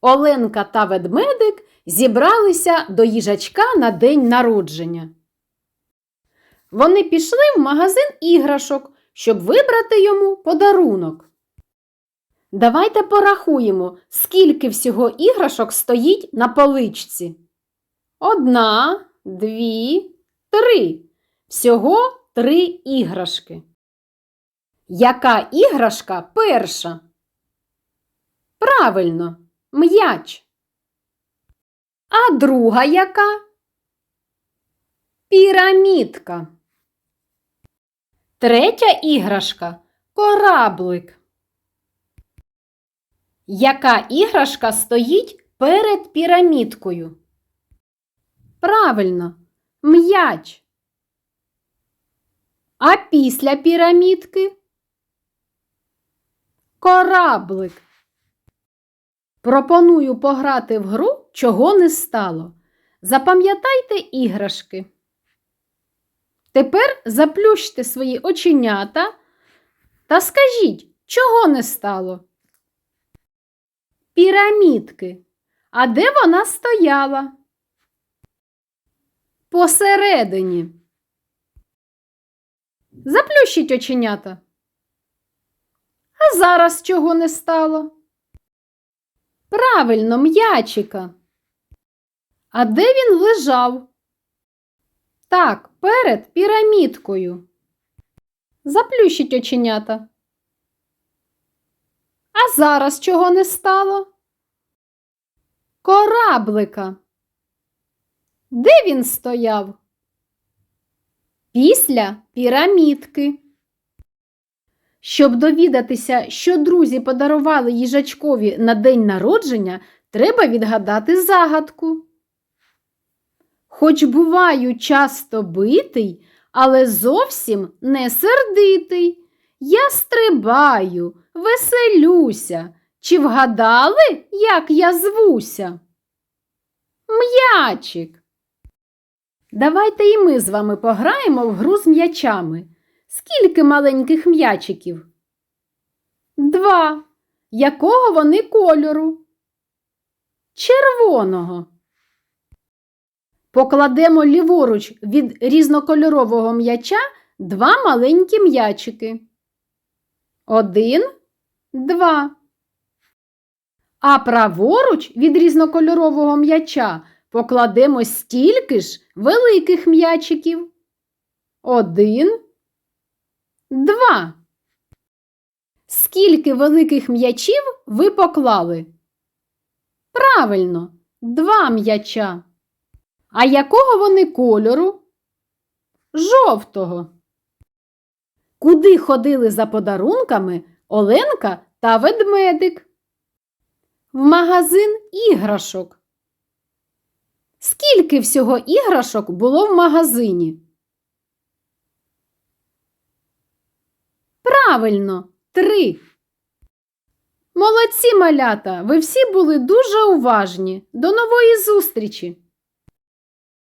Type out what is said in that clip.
Оленка та ведмедик зібралися до їжачка на день народження. Вони пішли в магазин іграшок, щоб вибрати йому подарунок. Давайте порахуємо, скільки всього іграшок стоїть на поличці. Одна, дві, три. Всього три іграшки. Яка іграшка перша? Правильно, м'яч. А друга яка? Пірамідка. Третя іграшка кораблик. Яка іграшка стоїть перед пірамідкою? Правильно, м'яч. А після пірамідки? Кораблик. Пропоную пограти в гру, чого не стало. Запам'ятайте іграшки. Тепер заплющте свої оченята та скажіть, чого не стало? Пірамідки. А де вона стояла? Посередині. Заплющіть оченята. А зараз чого не стало? Правильно, м'ячика. А де він лежав? Так, перед пірамідкою. Заплющіть оченята. А зараз чого не стало? Кораблика. Де він стояв? Після пірамідки. Щоб довідатися, що друзі подарували їжачкові на день народження, треба відгадати загадку. Хоч буваю часто битий, але зовсім не сердитий. Я стрибаю, веселюся. Чи вгадали, як я звуся? М'ячик. Давайте і ми з вами пограємо в гру з м'ячами. Скільки маленьких м'ячиків? Два. Якого вони кольору? Червоного. Покладемо ліворуч від різнокольорового м'яча два маленькі м'ячики. Один, два. А праворуч від різнокольорового м'яча покладемо стільки ж великих м'ячиків. Один, два. Скільки великих м'ячів ви поклали? Правильно, два м'яча. А якого вони кольору? Жовтого. Куди ходили за подарунками Оленка та ведмедик? В магазин іграшок. Скільки всього іграшок було в магазині? Правильно, три. Молодці малята! Ви всі були дуже уважні. До нової зустрічі!